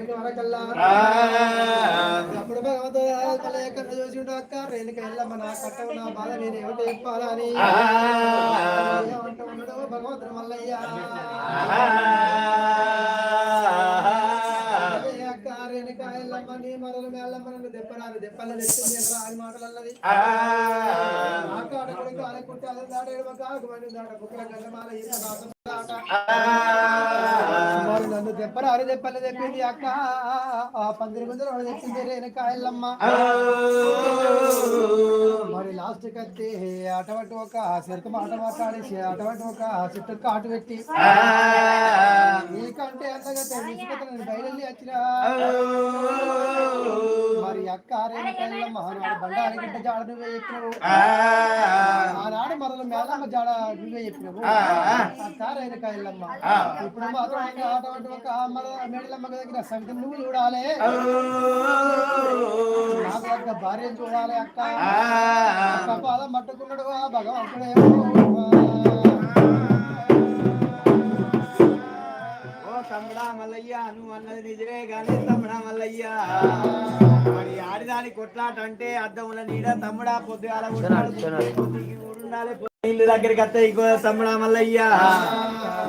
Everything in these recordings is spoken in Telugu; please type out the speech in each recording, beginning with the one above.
పోయిన వరకల్లా అప్పుడు భగవంతుడు మళ్ళీ ఎక్కడ చూసిండు అక్క? రేణుక వెళ్ళమ్మ నా కట్ట నా బాధ నేను ఏమిటి చెప్పాలని. ఏమంటూ ఉన్నాడు భగవంతుడు మల్లయ్య. అక్క రేణుక ఎల్లమ్మ నీ మరలు మేళ్ళమ్మ నన్ను దెప్పరాని దెప్పల తెచ్చింది అని రాని మాటలు అన్నది ఆక అడగడు కాలకుంటే అది దాడేడు కాకు మంది దాడ బుక్కల గంగమాల ఈత దాట రెండు దెబ్బలు ఆరు దెబ్బలు తెప్పింది అక్క. ఆ పందిరి గుంజలు తెచ్చింది రేణుక ఎల్లమ్మ. లాస్ట్ కత్తి అటువంటి ఒక చెరుకు మాట మాట్లాడేసి అటువంటి ఒక చెట్టు కాటు పెట్టి నీకంటే అంతగా నేను బయలుదేరి వచ్చిన మరి అక్క మహానాడు బండారి గిట్ట జాడ నువ్వే చెప్పినవు. ఆనాడు మరల మేళమ్మ జాడ నువ్వే చెప్పినవు. అక్క రేణుకాయలమ్మ ఇప్పుడు మాత్రం అటువంటి ఒక మేడలమ్మ దగ్గర సంగతి నువ్వు చూడాలి. నాకు భార్యను చూడాలి అక్క. పాదం పట్టుకున్నాడు ఆ. ఓ తమ్ముడా మల్లయ్య నువ్వు అన్నది నిజమే కానీ తమ్ముడా మల్లయ్య మరి ఆడిదాని కొట్లాట అంటే అద్దముల నీడ తమ్ముడా పొద్దుగాల ఉండాలి, పొద్దు ఇల్లు దగ్గరికి వస్తే ఇగో తమ్ముడా మల్లయ్య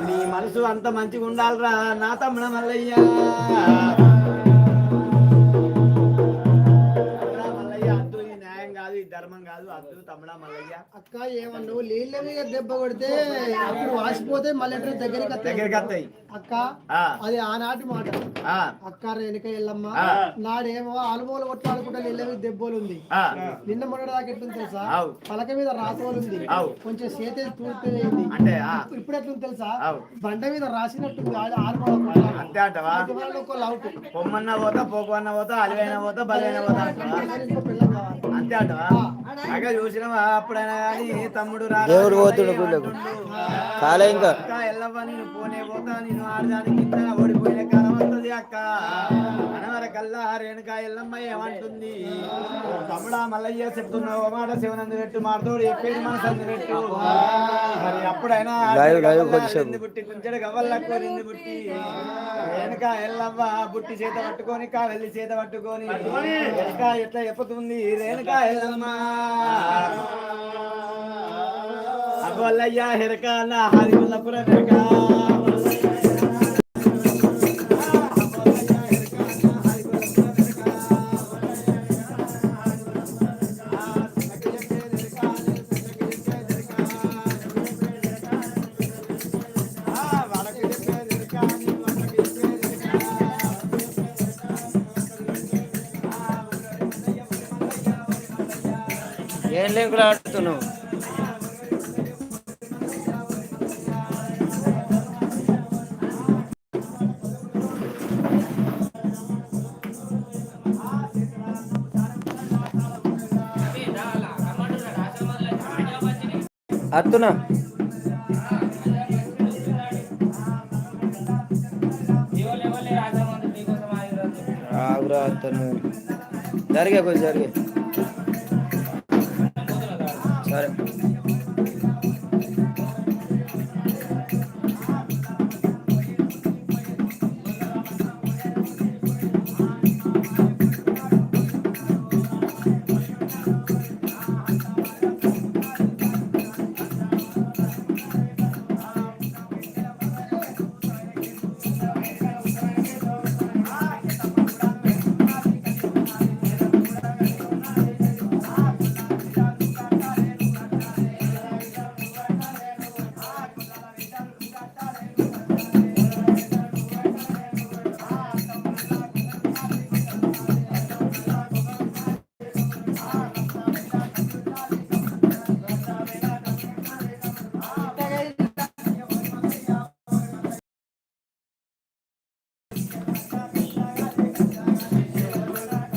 నీ మనసు అంత మంచిగా ఉండాలిరా నా తమ్ముడా మల్లయ్య ధర్మం కాదు అద్దు తమ్ముడా మల్లయ్య. అక్క ఏమన్నావు? నీళ్ళ మీద దెబ్బ కొడితే అప్పుడు వాసిపోతే మళ్ళీ దగ్గరికి. దగ్గరికి వస్తాయి. అక్క అది ఆనాటి మాట. అక్క రేణుక ఎల్లమ్మ. నాడేమో ఆలుమూలు కొట్టాడుకుంటా నీళ్ళ మీద దెబ్బలు ఉంది. నిన్న మొన్న దాకా ఎట్లుంది తెలుసా. పలక మీద రాతోలు ఉంది. కొంచెం చేతి తూర్పు అంటే ఇప్పుడు ఎట్లుంది తెలుసా. బండ మీద రాసినట్టుంది ఆలుమూల అంతే అంటవా? పొమ్మన్న పోతా పోకవన్న పోతా అలివైన పోతా బలైన పోతా అంతే అంటవా? చూసినవా అప్పుడైనా కానీ తమ్ముడు దేవుడు పోతుండు గుళ్ళకు. కాలే ఇంకా. ఎల్లవ్వ నేను పోనే పోతా నేను ఆడదానికి ఓడిపోయిన కాలం వస్తుంది అక్క కల్లా రేణుక ఎల్లమ్మ ఏమంటుంది? తమ్ముడా మల్లయ్య చెప్తున్నావు మాట శివనందు పెట్టు మాడతోడు చెప్పేది మనసు పెట్టు. మరి అప్పుడైనా బుట్టి కుంచెడు గవ్వలకు నింది బుట్టి. రేణుక ఎల్లవ్వ బుట్టి చేత పట్టుకొని కావెల్లి చేత పట్టుకొని. రేణుక ఎట్లా చెప్పుతుంది? రేణుక ఎల్లమ్మ. అగోల్లయ్య హెరక నా హరిగుల్లపుర హెరక ఏం లింకులు ఆడుతున్నావు? అత్తునా ఆగురా అత్తను జరిగే కొంచెం జరిగే. సరే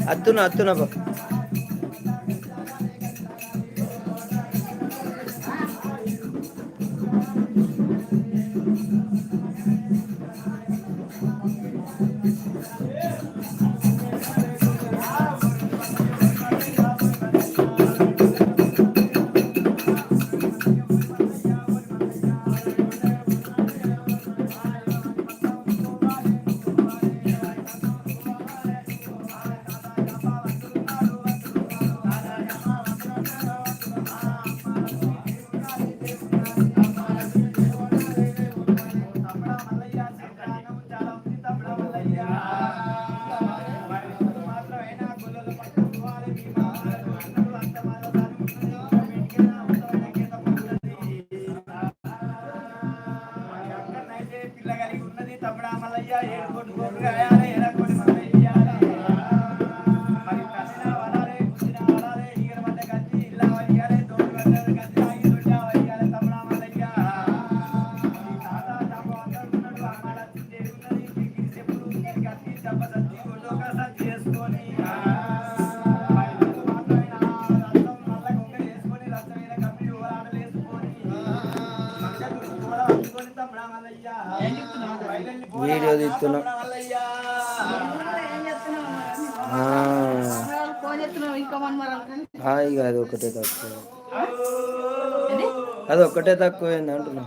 అత్తున అత్తున అది ఒక్కటే తక్కువైంది అంటున్నా.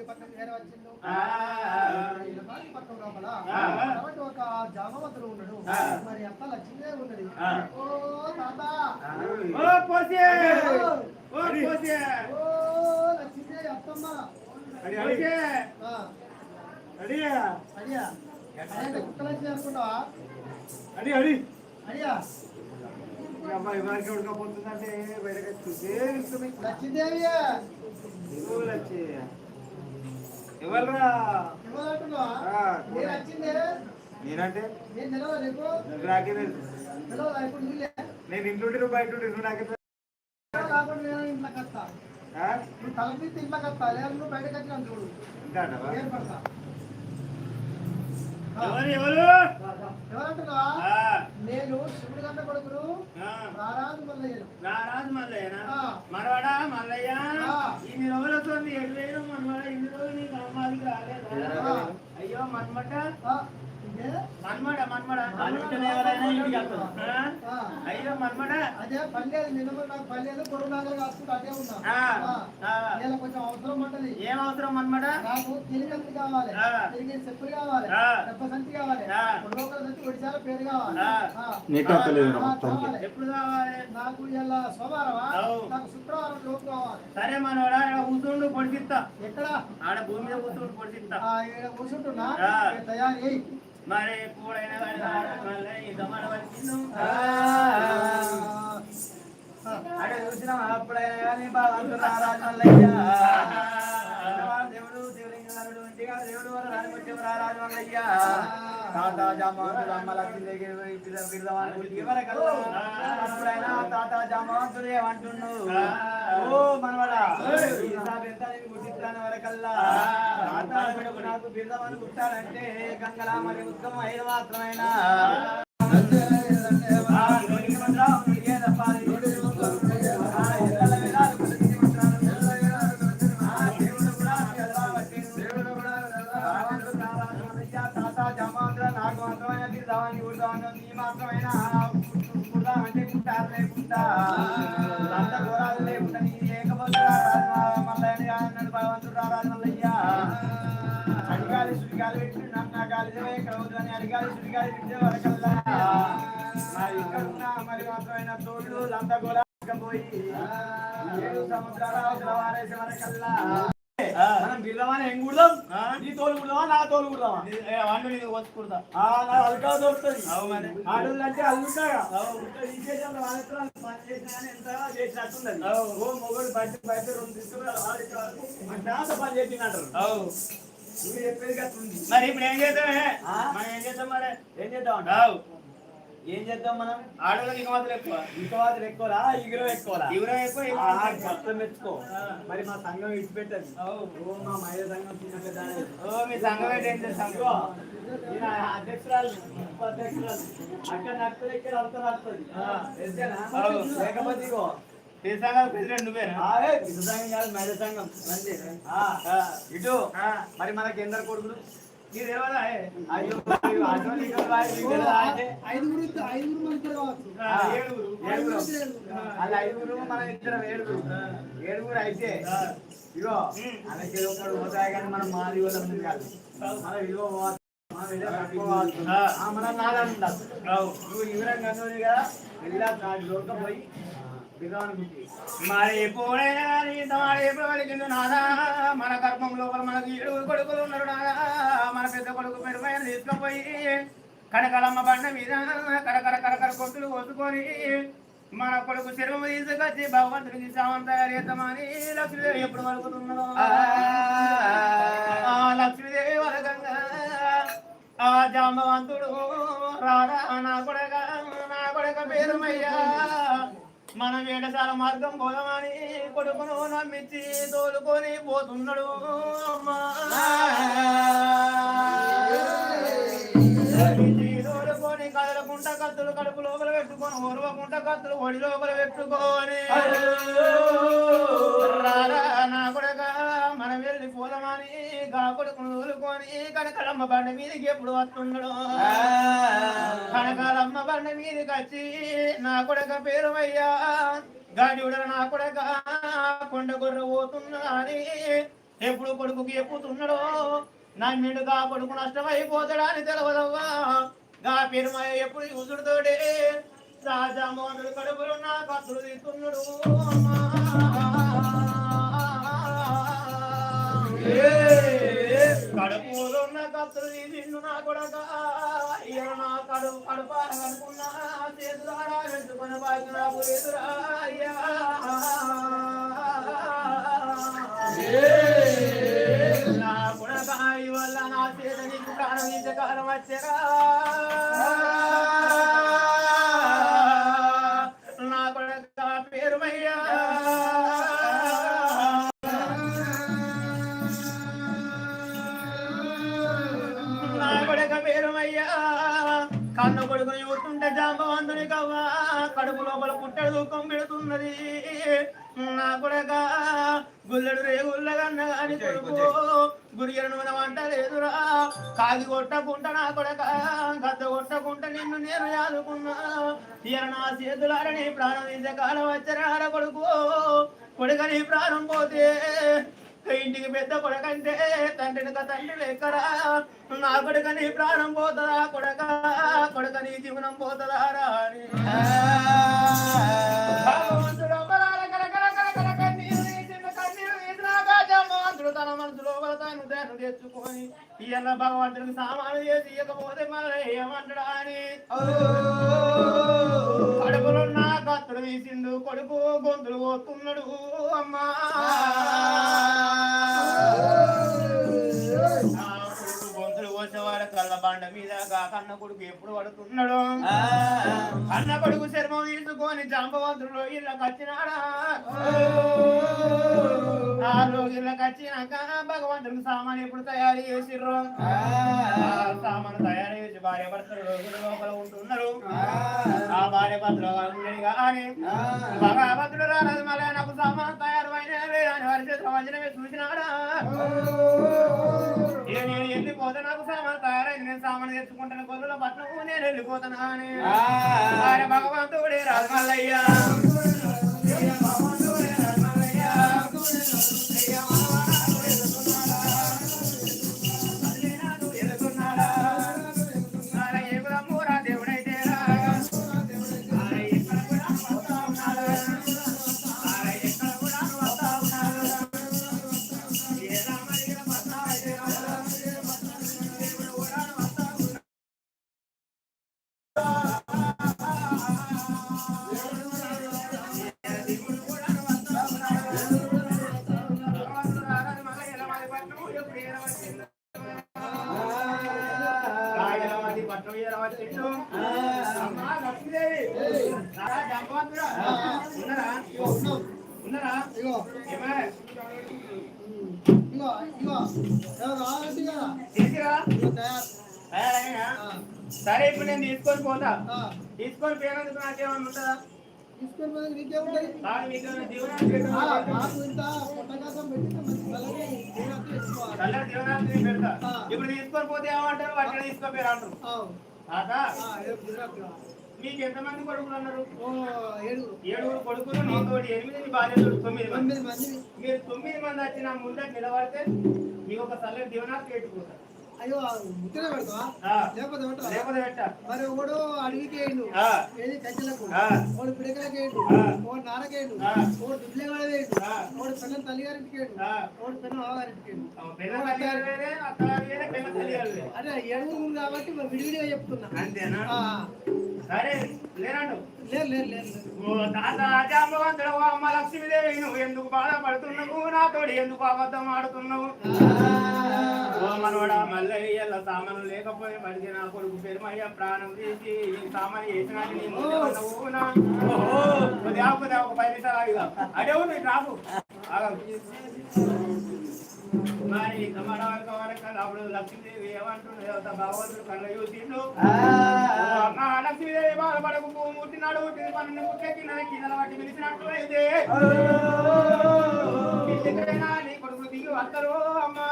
మాట్లాడా మనం అవును మాట్లాడాలి తమ్ముడు సరే ఒక జామవంతుడు ఉన్నాడు. మరి అత్త లక్ష్మీ ఉన్నది. ఓ తాత. ఓ పోసే. ఓ పోసే. ఓ లక్ష్మీ అత్తమ్మ. అడియా అడియా అడియా. కుక్క లక్ష్మి అనుకుంటావా అడి అడి అడియా. లక్ష్మీదేవి వచ్చి వచ్చిందే. నేనంటే? నీకు? తెలుసు. నేను ఇంట్లో నువ్వు బయట నువ్వు నాకే వచ్చినా చూడు. ఎవరు ఎవరు? ఎవరంటున్నావా? ఆ, నేను శివుడి గంట కొడుకును ఆ. రారాజు మల్లయ్యను. నారాజు మల్లయ్యనా? ఆ. మనవాడా మల్లయ్య. ఇన్ని రోజులతో ఎటు వేయడం మనవాడ? ఇన్ని రోజులు నీకు అమ్మాదికి రాలేదా. అయ్యో మన్మట. ఆ, అదే పల్లెదు నిన్న మొన్న నాకు పొరుగు నాగలు కాసుకుంటూ అదే ఉన్నా. ఇలా కొంచెం అవసరం ఉంటది ఏం అవసరం మన్మడ? నాకు తిరిగి కావాలి. తిరిగి చెప్పులు కావాలి. డబ్బ కావాలి. లోకల ఒడిశాల పేరు కావాలి. ఎప్పుడు కావాలి? నాకు ఇలా సోమవారమా. నాకు శుక్రవారం లోపు కావాలి. సరే మనవాడా ఆడ కూర్చుండు పొడిచిస్తా ఎక్కడ? ఆడ భూమి మీద కూర్చుండు పొడిచిస్తా ఆ, ఈడ కూర్చుంటున్నా? తయారు చేయి. మరి మనవలసిండు. అడే చూసినా అప్పుడైనా కానీ బాగుంటున్నా రాజమల్లయ్య దేవుడు ఇంటిగా దేవుడు వల్ల తాత జామాంతుడు అమ్మ లక్ష్మి దగ్గర పోయి పిల్ల పిల్లవాని గుడికి వరకల్లా అప్పుడైనా తాత జామాంతుడు ఏమంటుండు ఓ మనవడా గుర్తిస్తాను వరకల్లా. తాత నాకు గంగలా మరి ఉత్తమం అయిన మాత్రమైనా? అడిగాలి వరకల్లా మరి మరి మాత్రమైన తోళ్ళు పోయి ఏడు వారేసే వరకల్లా మనం ఏం కుడదాం నీ తోలు కుడదామా నా తోలు కుడదామా నీకు అల్కా దొరుకుతుంది ఆడోళ్ళు అంటే ఓ మొగడు బయట బయట రెండు తీసుకున్నారు పని చేసినట్టు నువ్వు చెప్పేది కట్టుంది మరి ఇప్పుడు ఏం చేద్దామే? మనం ఏం చేద్దాం మరి? ఏం చేద్దాం అవు ఏం చేద్దాం మనం? ఆడవాళ్ళకి ఇక మాత్రం ఎక్కువ. ఇంకోవాదులు ఎక్కువరా ఈగిరో ఎక్కువరా ఇవరం ఎక్కువ మొత్తం మెచ్చుకో మరి మా సంఘం ఇచ్చిపెట్టదు ఓ. మా మహిళా సంఘం చిన్న. ఓ మీ సంఘం ఏంటి? ఏం చేస్తాం? ఇదిగో, ఈయన అధ్యక్షురాలు అక్కడ నడుతుంది ఇక్కడ అంతా నడుతుంది. లేకపోతే ఇగో ఈ సంఘం ప్రెసిడెంట్ నువ్వేనా? ఆ, ఏ, ఇటు సంఘం కాదు మహిళా సంఘం. ఇటు మరి మనకి ఎందరు కొడుకులు ఏ? ఐదుగురు ఐదుగురు మంది ఇద్దరు కావచ్చు. ఆ, ఏడుగురు. ఏడుగురు. అలా ఐదుగురు మనం ఇద్దరం ఏడుగురు. ఏడుగురు అయితే ఇగో అలాగే ఒకడు పోతాయి కానీ మనం మాది వాళ్ళం కాదు. మన పోవాలి. మన మనం అవు నువ్వు కదా వెళ్ళా లోక పోయి మరి నాదా. మన గర్భం లోపల మనకు ఏడుగురు కొడుకులు ఉన్నారు నాదా. మన పెద్ద కొడుకు పెరుమైన తీసుకుపోయి కనకలమ్మ బండ మీద కరకర కరకర కొట్టులు కొట్టుకొని మన కొడుకు శరీరం తీసుకొచ్చి భగవంతుడికి సామం తయారు చేద్దామని లక్ష్మీదేవి ఎప్పుడు పలుకుతున్నాడు ఆ. లక్ష్మీదేవి వరకంగా ఆ జాంబవంతుడు రారా నా కొడక నా కొడక పేరుమయ్యా మన వేటశాల మార్గం పోదామని కొడుకును నమ్మించి తోలుకొని పోతున్నాడు అమ్మా. తోలుకొని కదలకుంట కత్తులు కడుపు లోపల పెట్టుకొని ఓర్వకుంట కత్తులు ఒడి లోపల పెట్టుకొని రారా నా కొడక మనం వెళ్ళి పోదామని గా కొడుకును తోలుకొని కనకడమ్మ బండ మీదకి ఎప్పుడు వస్తున్నాడు కనకాలమ్మ బండ మీదకి వచ్చి నా కొడక పేరు అయ్యా గాడివుడ నా కొడక కొండ గొర్రె పోతున్నా అని ఎప్పుడు కొడుకుకి ఎప్పుతున్నాడో నమ్మిడు గా కొడుకు నష్టమైపోతాడా అని తెలవదవ్వా. గా పెరుమయ్య ఎప్పుడు ఉసుడుతోడే రాజామోహనుడు కడుపులు నా కత్తులు తీస్తున్నాడు. అమ్మా. కడుపులో ఉన్న కత్తులు నిన్ను నా కొడక. అయ్యో నా కడుపు కడుపు అనుకున్నా చేతులారా వెంటుకున్న బాకి నాకు ఎదురా అయ్యా. నా కొడక వల్ల నా చేత నీకు కారం ఇంత కారం వచ్చరా. కొడుకు చూస్తుంటే జాంబవంతుని కవ్వా కడుపు లోపల పుట్టడు దుఃఖం పెడుతున్నది. నా కొడక గుల్లెడు రేగుల్లగన్న గాని కొడుకు గురియను నూనె వంట లేదురా. కాగి కొట్టకుంట నా కొడక గద్ద కొట్టకుంట నిన్ను నేను యాదుకున్నా ఇయర నా చేతులారని ప్రాణం తీసే కాలం వచ్చరార కొడుకు. కొడుక నీ ప్రాణం పోతే ఇంటికి పెద్ద కొడకంటే తండ్రిని తండ్రి లెక్కరా నా కొడుక నీ ప్రాణం పోతుందా? కొడక కొడక నీ జీవనం పోతుందా? రా అని. భగవంతుడు అమరాల కరకర కరకర కన్నీరు తీసిన కన్నీరు తీసినాక జగవంతుడు తన మనసులో తను తెచ్చుకొని ఇయ్యాల భగవంతుడికి సామాను చేసి ఇవ్వకపోతే మన ఏమంటాడా అని కడుపులో నా కత్తుడు తీసిండు కొడుకు గొంతులు పోతున్నాడు అమ్మా. మీద గా కన్న కొడుకు ఎప్పుడు పడుతున్నాడు? అన్న కొడుకు చర్మం తీసుకొని జాంబవంతుడు ఇళ్ళకి వచ్చినాడా ఆ. రోజులకు వచ్చినాక భగవంతుడికి సామాన్ ఎప్పుడు తయారు చేసిర్రు? సామాను తయారు చేసి భార్య భర్తలు రోజుల లోపల ఉంటున్నారు. ఆ. భార్య భర్తలు కానీ భగవంతుడు రాలేదు మళ్ళీ నాకు సామాన్ తయారు అయినా అని వారి చేతిలో వంచనమే చూసినాడా? నేను వెళ్ళిపోతే నాకు సామాన్ తయారైంది? నేను రామని తెచ్చుకుంటున్న గొల్లుల పట్నం నేను వెళ్ళిపోతున్నా భగవంతుడే రాజమల్లయ్యా. సరే ఇప్పుడు నేను తీసుకొని పోతా. తీసుకొని పోయినందుకు నాకేమన్నా ఉంటుందా? తీసుకొని నీకేముంటది? పెడతా. ఇప్పుడు తీసుకొని పోతే ఏమంటారు? వాటిని తీసుకోపోయారు అంటారు. మీకు ఎంతమంది కొడుకులు అన్నారు ఏడుగురు కొడుకులు ఎనిమిది భార్యలు తొమ్మిది మంది. మీరు తొమ్మిది మంది వచ్చి నా ముందర నిలబడితే మీకు ఒక చల్లటి జీవనానికి పెట్టుకుంటారు. అయ్యో ముట్టనే పెడతావా. లేకపోతే? లేకపోతే పెట్ట మరి ఒకడు ఆ. ఏది కచ్చలకు ఆ. ఒకడు పిడకలకి వేయండు ఆ. ఒకడు నారకేయండు ఆ. ఒకడు దుడ్లేవాడ వేయండు ఆ. ఒకడు పిల్లలు తల్లిగారింటికి. ఒకడు పిల్లలు వేరే అదే ఏడుగురు కాబట్టి మరి విడివిడిగా చెప్తున్నా అంతేనా. సరే లేదు లేదు లేదు. ఓ తాత జాంబవంతుడు ఓ అమ్మ లక్ష్మీదేవి నువ్వు ఎందుకు బాధపడుతున్నావు నాతోటి ఎందుకు అబద్ధం ఆడుతున్నావు ఓ మనవడా మల్లయ్య సామాను లేకపోయి మడికి నా కొడుకు పెరుమయ్య ప్రాణం తీసి ఈ సామాను వేసినా నీ ముందే ఒక పది నిమిషాలు అడేవు నీకు రాదు. మరి తమడా వరకు అప్పుడు లక్ష్మీదేవి ఏమంటుంది దేవత భగవంతుడు కళ్ళ చూసిండు. లక్ష్మీదేవి బాధపడకు ముట్టినాడు పుట్టింది పన్నెండు ముట్లకి కింద వాటి పిలిచినట్టు అయితే. నీ కొడుకు దిగి వస్తారు అమ్మా.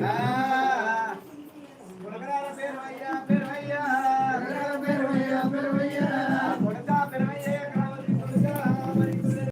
Ah.